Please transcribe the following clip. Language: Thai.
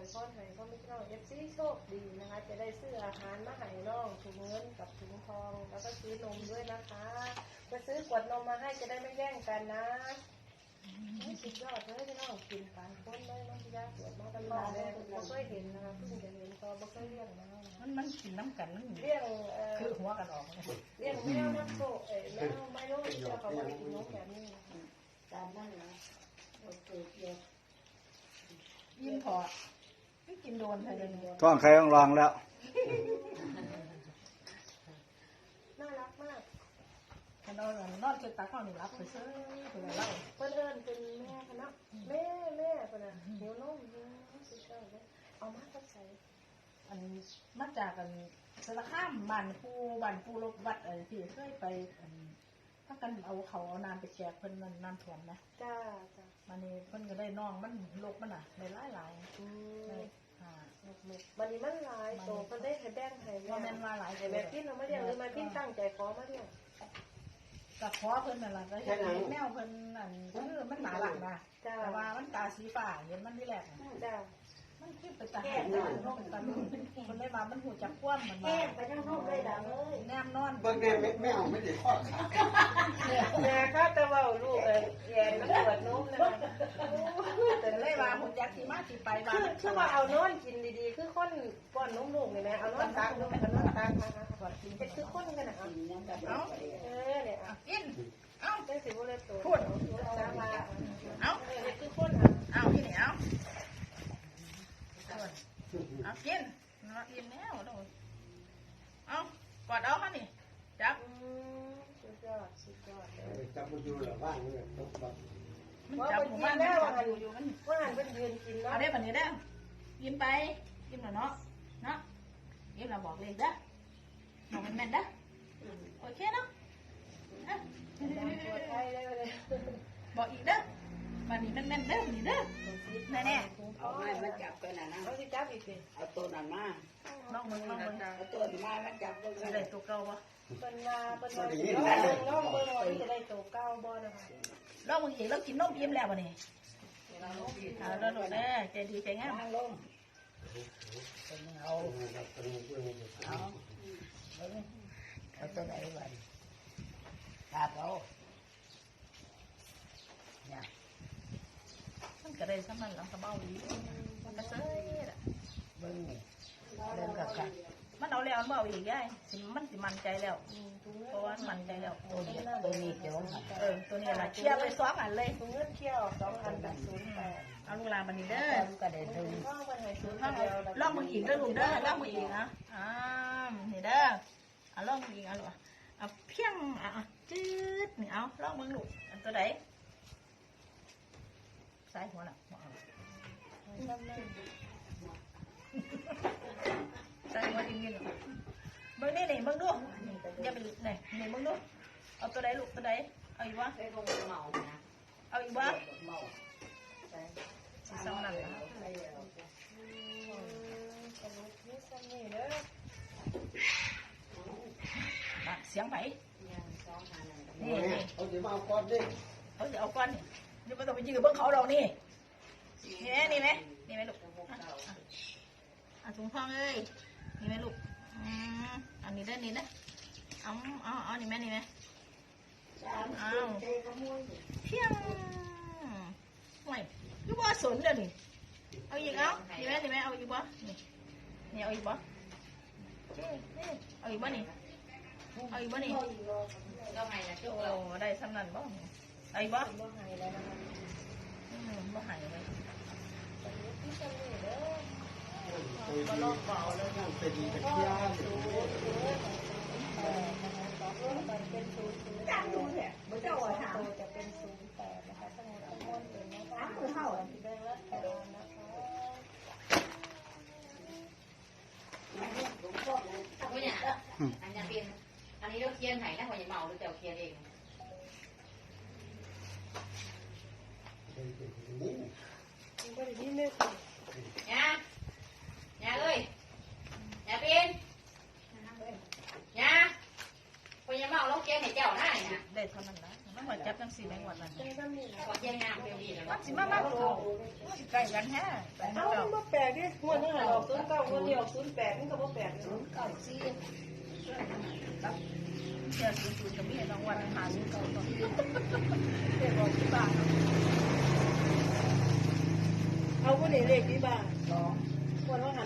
ยาขออวยพรให้พ่อแม่พี่น้องเอฟซีโชคดีนะคะ จะได้ซื้ออาหารมาให้น้องถุงเงินกับถุงทอง แล้วก็ซื้อนมด้วยนะคะจะซื้อขวดนมมาให้จะได้ไม่แย่งกันนะสุดยอดเลยพี่น้องกินปานคนเลยน้องพี่ยาเกิดมาตลอดเลยไม่เคยเห็นนะคะเพิ่งจะเห็นก็ไม่เคยเลี้ยงนะมันมันกินน้ำกันมันเลี้ยงเอ่อคือหัวกันออกเลยเลี้ยงแมวน้ำโซเอ้ยแมวไม่รู้ที่เขาบอกกินนมแบบนี้นะคะตามนั่นนะโอเคเดียวยิ้มพอไม่ กินโดนใครเลยเนี่ยท้องใครต้องลองแล้ว น่ารักมากถ้านอนนอนจนตาข้าวนี่รับไปเซ้ยไปเลยเล่าเพื่อนเอิญเป็นแม่คณะแม่แม่ปะนะหิวนมหิวสุดยอดเลยเอามาก็ใส่อันมาจากกันสารข้ามบ้านปูบ้านปูลบวัดอะไรที่เคยไปอันถ้ากันเอาเขาเอาน้ำไปแจกเพิ่นมันน้ำท่วมนะจ้าจ้ามันนี่เพิ่นก็ได้น้องมันลกมันอะในหลายหลายอืๆใน ม หาลูกลูก วันนี้มันหลายโตมันได้ให้แบ่งให้ว่าแม่นว่าหลายให้แม่พินเราไม่เรียกหรือแม่พินตั้งใจขอมาเรียกกับขอเพิ่นนั่นล่ะก็เห็นแมวเพิ่นอันคือมันหนาหลังนะจ้าแต่ว่ามันตาสีฟ้าเห็นมันที่แรกน่ะจ้า มันคือเป็นตาหารนะน้องตาลุนคนได้มามันหูจักคว่ำมันแห้มางไปทั้งนอกเลยดาวเลยแนมนอนเบิ่งเนี่ยไม่ไม่เอาไม่ได้ข้อขาแม่ข้าแต่ว่าลูกเอ้ยแย่มันปวดนมนะคะแต่เลยว่าหูจักที่มาที่ไปว่าคือคือว่าเอานอนกินดีๆ คือคนป้อนนมลูกนี่นะเอานอนตักนมเอานอนตักนะคะเป็นคือคนกันนะกินน้ำกันไปเออเนี่ยอะกินเอ้าได้สิบ่ได้ตัวพูดจ้ามา เอ้า เออนี่คือคนอะ เอ้าที่นี่เอ้าเอากินเราอิ่มแล้วเด้อเอ้ากอดเอามานี่จับ อืมสุดยอด สุดยอดเลยจับมันอยู่หลังบ้านเนี่ยตกแบบมันจับหมู่บ้านมันจับอยู่อยู่มันว่าหันเป็นยืนกินเนาะเอาได้แบบนี้ได้อยิ้มไปยิ้มแล้วเนาะเนาะยิ้มแล้วบอกเลยเด้อบอกมันแม่นเด้อโอเคเนาะอะดังตัวไทยได้เลยบอกอีกเด้อ วันนี้มันแม่นเด้อนี่เด้อแน่แน่เอาไม้มาจับกันนะนะเขาสิจับอีกสิเอาตัวนั้นมาๆน้องมึงน้องมึงเอาตัวนี้มามาจับเลยสิได้ตัวเก่าปะเป็นมาเป็นมาน้องน้องเบอร์ว่าจะได้ตัวเก้าบ่นะคะน้องมึงอีกแล้วกินนมอิ่มแล้ววะนี่เอาแล้วลูกแน่ใจดีใจงามนั่งลงเอาเอาเอาตัวไหนบ้างขาดเอาเนี่ย มัน ก็ได้สมันหลังกระเบ้าดีมันก็เซ่ละเบิ้งนี่เดินกับกันมันเอาแล้วมันบ่เอาอีกได้สิมันสิมันใจแล้วเพราะว่ามันใจแล้วตัวนี้ตัวนี้เดี๋ยวเออตัวนี้ละเชียร์ไปซ้อมอันเลยถุงเงินเที่ยวสองพันแปดศูนย์แปดเอาลูกลาบันนี้เด้อล้วก็ได้ดึงพ่อไปให้ศูนย์ลองเดียวลองมึงอีกเด้อลูกเด้อลองมึงอีกนะอ่านี่เด้อเอาลองมึงอีกเอาลูกเอาเพียงอะจืดนี่เอาลองมึงลูกอันตัวไหนายหัวน่ะบ่เอาสายหัวดินดินเบิ่งนี่นี่เบิ่งดูอย่าไปนี่นี่เบิ่งดูเอาตัวไหนลูกตัวไหนเอาอีกวะไปลงเมานะเอาอีกวะเมาสิสำนักนะสมุดนี่สมุดเด้ออะเสียงไหมยังสองหานั่นนี่นี่เขาจะมาเอาก้อนดิเขาจะเอาก้อนนี่เดี๋ยวไม่ต้องไปยืนกับเบิ้งเขาหรอกนี่นี่ไหมนี่ไหมนี่ไหมลูกอะถุงทองเอ้ยนี่ไหมลูกอืมอันนี้ได้อนี่นะเอาเอาเอานี่ไหมนี่ไหมเจ๊ขโมยเพียงห่ยยูบ่สนเดี๋ยวนี้เอาอีกเอานี่ไหมนี่ไหมเอาอีกบ่นี่นี่เอาอีกบ่เจ๊นี่เอาอีกบ่นี่เอาอีกบ่นี่ก็ไงนะโอ้ได้สำนันบ่ เอาอีกบ่บ่ให้แล้วนะคะอืมบ่หายเลยสมุดนี่สมุดเด้อก็ลอกเบาเลยนั่งไปดีกันเที่ยวศูนย์ศูนย์แปดนะคะสองตัวมันเป็นศูนย์ศูนย์จ้างดูเนี่ยไม่เจ้าอะถามตัวจะเป็นศูนย์แปดนะคะสมุดทั้งหมดเป็นนะคะแดงและทองนะคะก็เนี่ยอันนี้เป็นอันนี้เราเคียนไหนนะหัวใหญ่เมาหรือแต่เคียนเองมันก็ได้ยินไม่ค่อยเนี่ยเนี่ยเอ้ย เนี่ยเป็นเนี่ยหัวใหญ่เมาเราเคียนให้เจ้าได้เนี่ยได้เท่านั้นนะมันหัวจับจังสี่แมงวันนั้นเจ๊ก็มีขอเยี่ยมงามเดียวดีแล้วมันสิมามาเขามันสิใกล้กันแท้แต่เอ้าเจ้ามันบ่แปลกดิงวดนี้หาออกศูนย์เก้างวดนี้ออกศูนย์แปดมันก็บ่แปลกศูนย์เก้าสี่ครับ เชื่อศูนย์ศูนย์กับมีรางวัลหาศูนย์เก้าต่อเด็กบอกที่บ้านเขาผู้นี่เลขที่บ้านสองคนว่าหัน